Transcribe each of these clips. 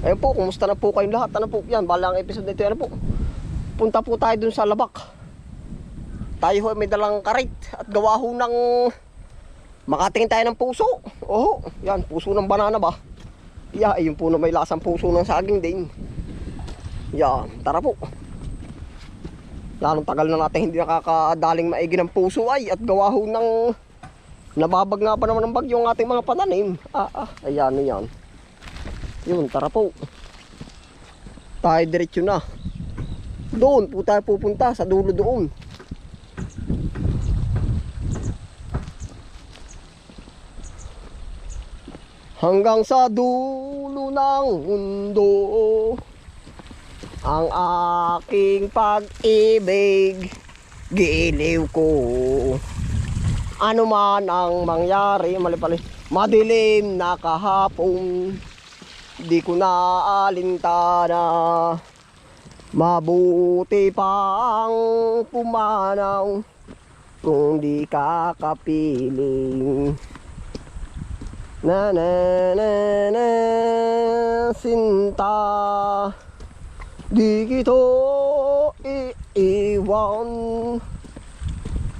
Ayun po, kumusta na po kayong lahat? Ano po yan? Balang episode nito, ano po? Punta po tayo dun sa labak. Tayo ho ay may dalang karit at gawa ho ng makatingin tayo ng puso. Oo, yan, puso ng banana ba? Yeah, ayun po na may lasang puso ng saging din. Yan, tara po. Lalong tagal na natin hindi nakakadaling maigi ng puso ay at gawa ho ng nababag nga pa naman ng bagyo ang ating mga pananim. Ah, ah, ayan, yan. Yun, tara po. Tayo diretso na. Doon po tayo pupunta sa dulo doon. Hanggang sa dulo ng mundo Ang aking pag-ibig Giliw ko Ano man ang mangyari Mali pala Madilim na kahapon Di ko na alintana Mabuti pang pumanaw Kung di kakapiling. Na na na na Sinta. Di kito iiwan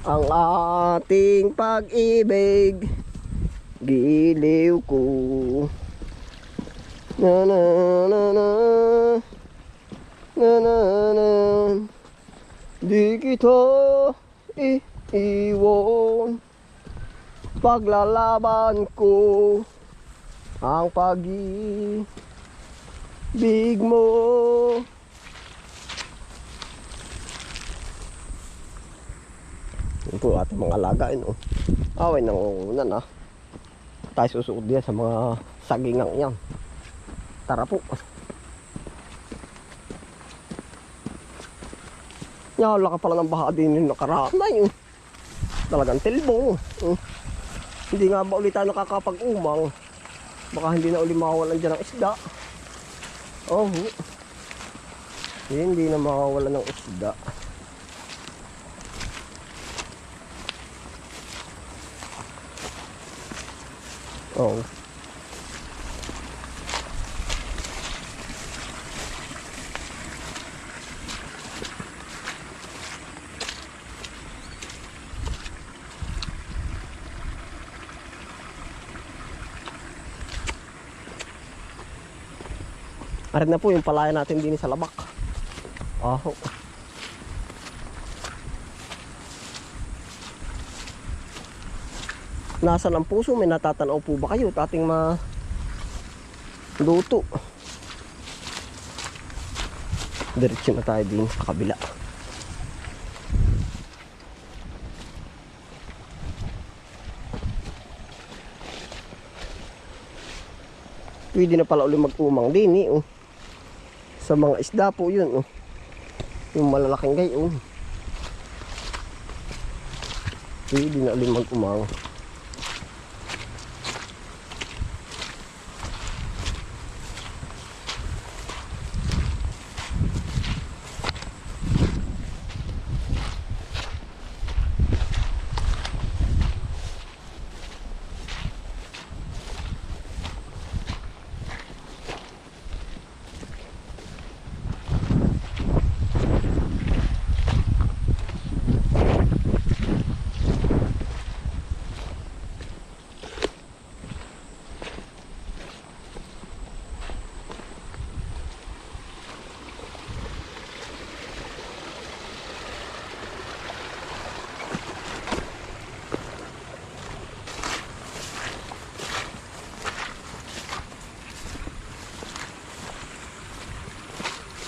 Ang ating pag-ibig. Giliw ko Na na na na Na na na Di kito iiwan paglalaban ko ang pag-ibig mo. Ito ating mga alaga no. Away nang unan ah. Tayo susuot diyan sa mga sagingang yan. Tara po. Yan, laka pala ng baha din yung nakaraan na yun. Talagang tilbong. Oh. Hindi nga ba ulit tayo nakakapag-umang? Baka hindi na uli makawalan dyan ng isda. Oh, hindi na makawalan ng isda. Oh. Arin na po yung palaya natin din sa labak. Aho. Nasaan ang puso? May natatanaw po ba kayo? at Ating ma luto. Diretso na tayo din sa kabila. Pwede na pala ulit mag-umang din eh. Oh. Sa mga isda po yun. Oh. Yung malalaking gayon. Pwede na ulit mag-umang.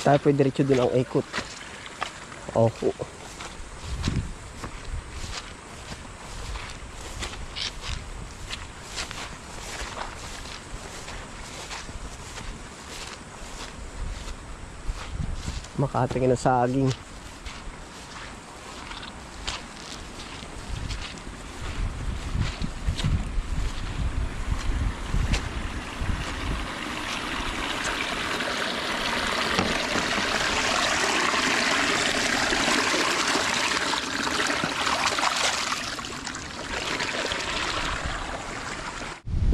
Tayo diretso dun ang ikot. Opo. Makatingin ng saging.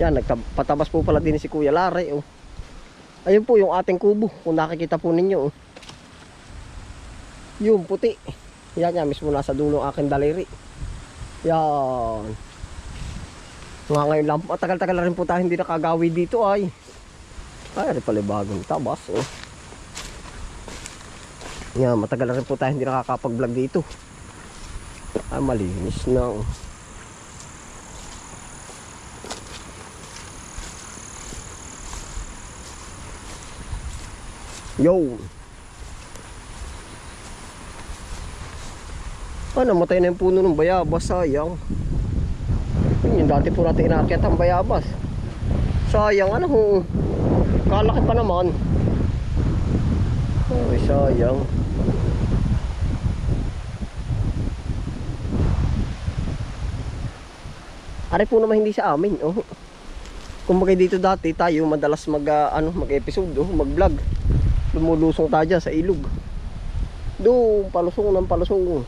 Yan, nagpatabas po pala din si Kuya Lare. Oh. Ayun po yung ating kubo. Kung nakikita po ninyo. oh. Yung puti. Yan yan. Mismo nasa dulo ng aking daliri. Yan. Nga ngayon lang. Matagal-tagal na rin po tayo hindi nakagawi dito ay. Ay, ari pala bagong tabas. Oh. Yan, matagal na rin po tayo hindi nakakapag-vlog dito. Ay, malinis na. oh. Yo! Ah, namatay na yung puno ng bayabas, sayang. Yun, yung dati po natin inakyat ang bayabas. Sayang, ano ho. Kalaki pa naman. Ay, sayang. Ari po naman hindi sa amin, oh. Kumbaga dito dati tayo madalas mag ah, ano mag-episode, oh, mag-vlog. Lumulusong tayo dyan sa ilog. Doon, palusong ng palusong.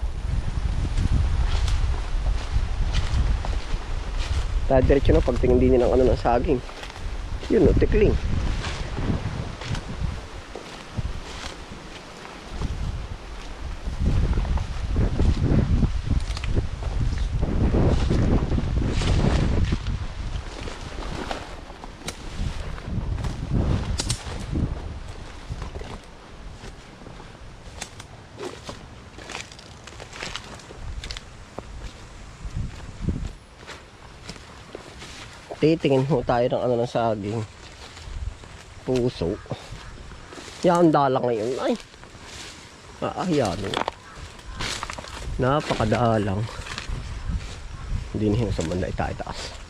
Tayo diretso na pagtingin din ng ano ng saging. Yun, oh, tikling. Titingin ho tayo ng ano ng saging. Puso. Yan, dala ngayon. Ay. Ah, yan. Napakadalang. Hindi niyo sa banda itaas.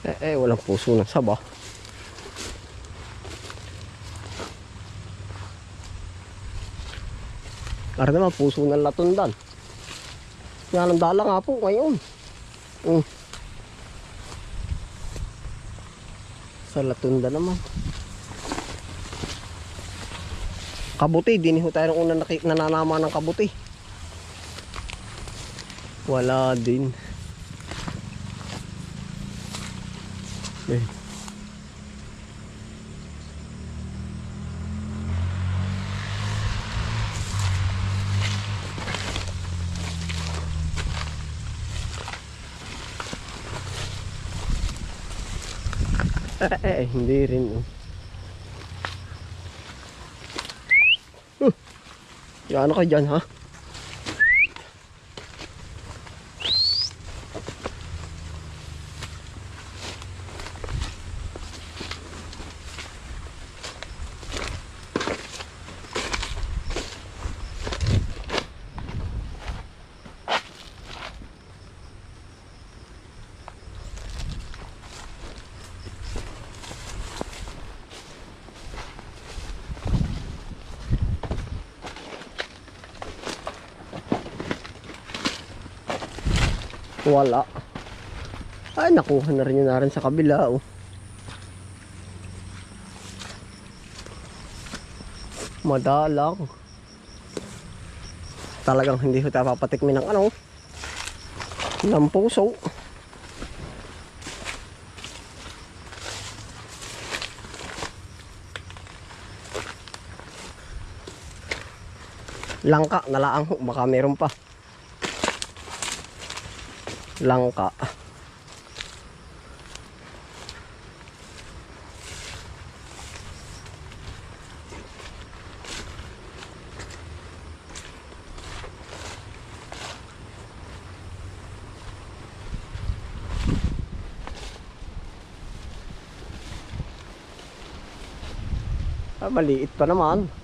Eh, eh, walang puso ng saba. Para naman, puso ng latundan. Yan ang dala nga po ngayon. Mm. Sa latunda naman. Kabuti, diniho tayo ng unang naki- nananama ng kabuti. Wala din. Eh. Eh, eh, hindi rin. oh. Uh, Gaano ka dyan, ha? Wala. Ay, nakuha na rin yun na rin sa kabila, oh. Madalang. Talagang hindi ko papatikmin ng ano. Ng puso. Langka, nalaang. Baka meron pa langka. Ah, maliit pa naman.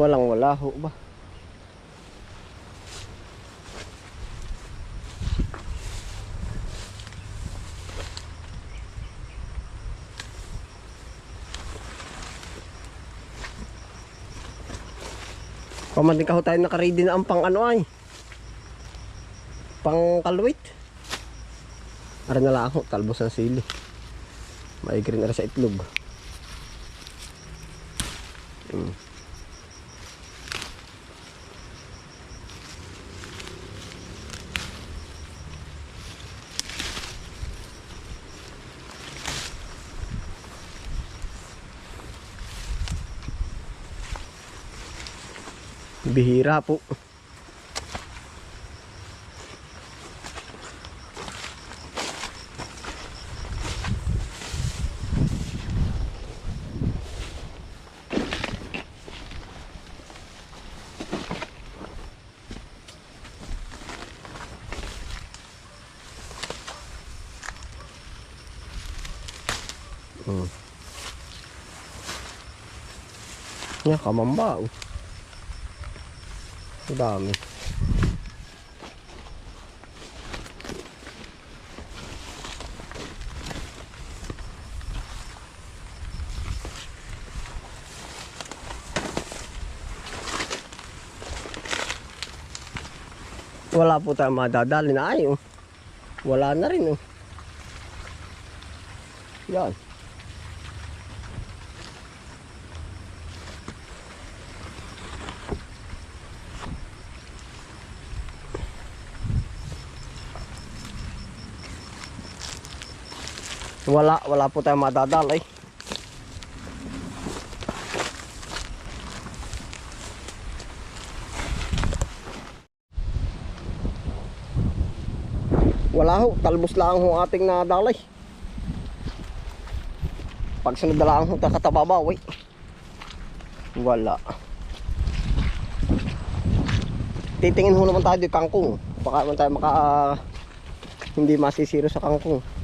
Walang wala ho ba? Pamanding ka ho tayo nakaready na ang pang ano ay. Pang kalwit. Ara na lang ho, talbos ng sili. Maigri na sa itlog. Mm. Bihira po. Hmm. Yan, kamamba. Dami. Wala po tayong madadali na ay. Wala na rin oh. Yan. Wala, wala po tayong madadalay. Wala ho, talbos lang ho ating nadalay. Pag sunod na lang ho, kakatababaw eh. Wala. Titingin ho naman tayo dito kangkong. Baka naman tayo maka ah, hindi masisiro sa kangkong.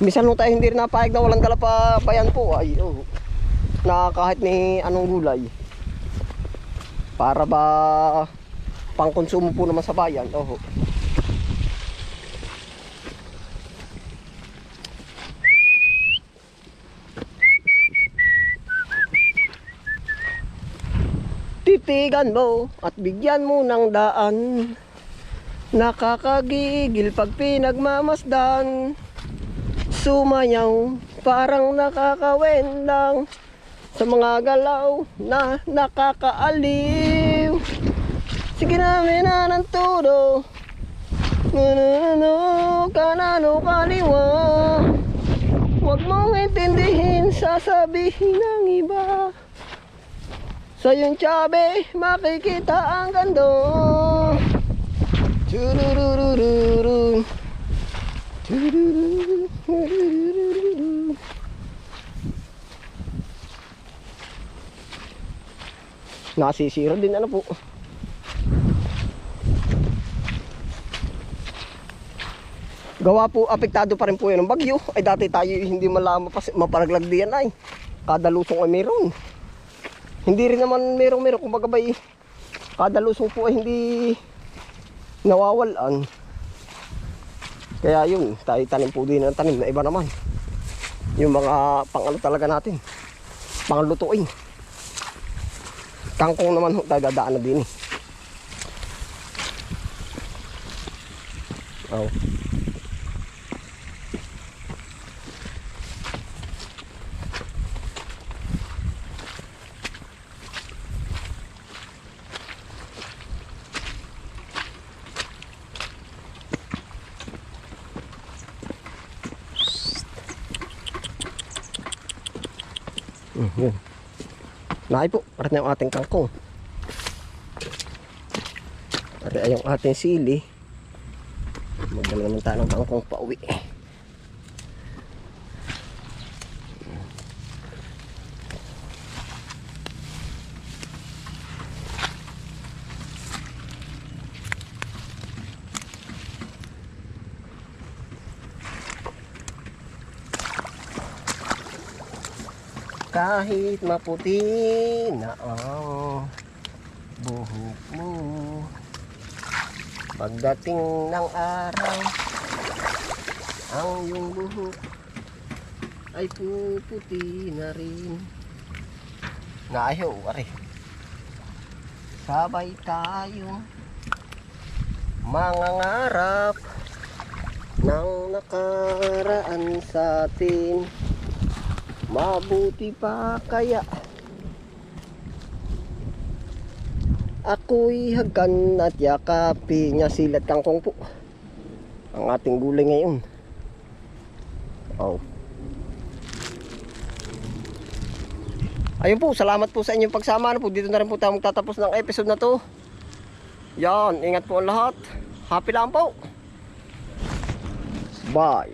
Minsan nung tayo hindi rin napayag na walang dala pa bayan po ay oh, na kahit ni anong gulay. Para ba pang konsumo po naman sa bayan. Oh. Titigan mo at bigyan mo ng daan. Nakakagigil pag pinagmamasdan. Sumayaw, parang nakakawendang sa mga galaw na nakakaaliw. Sige namin na ng todo. Nanano, kanano, kaliwa. Huwag mong intindihin, sasabihin ng iba. Sa yung tsabe, makikita ang gando. Turururururu. Turururururu. Nasisira din ano po. Gawa po, apektado pa rin po yan ng bagyo. Ay dati tayo hindi malama pa maparaglag diyan ay. Kada lusong ay meron. Hindi rin naman merong meron kumbaga ba eh, kada lusong po ay hindi nawawalan. Kaya yun, tayo tanim po din ng tanim na iba naman. Yung mga pang ano talaga natin. Pang lutuin. Kangkong naman ho, tayo dadaan na din eh. Oh. Mm, yun. Naay po, parang yung ating kangkong. Pati ay yung ating sili. Magdala naman tayo ng bangkong pauwi. Kahit maputi na ang buhok mo. Pagdating ng araw Ang iyong buhok Ay puputi na rin. Naayo, are Sabay tayo Mangangarap Nang nakaraan sa atin Mabuti pa kaya. Ako'y hagkan at yakapi niya silat kangkong po Ang ating gulay ngayon. Oh. Ayun po, salamat po sa inyong pagsama. Ano po. Dito na rin po tayo magtatapos ng episode na to. Yan, ingat po ang lahat. Happy lang po. Bye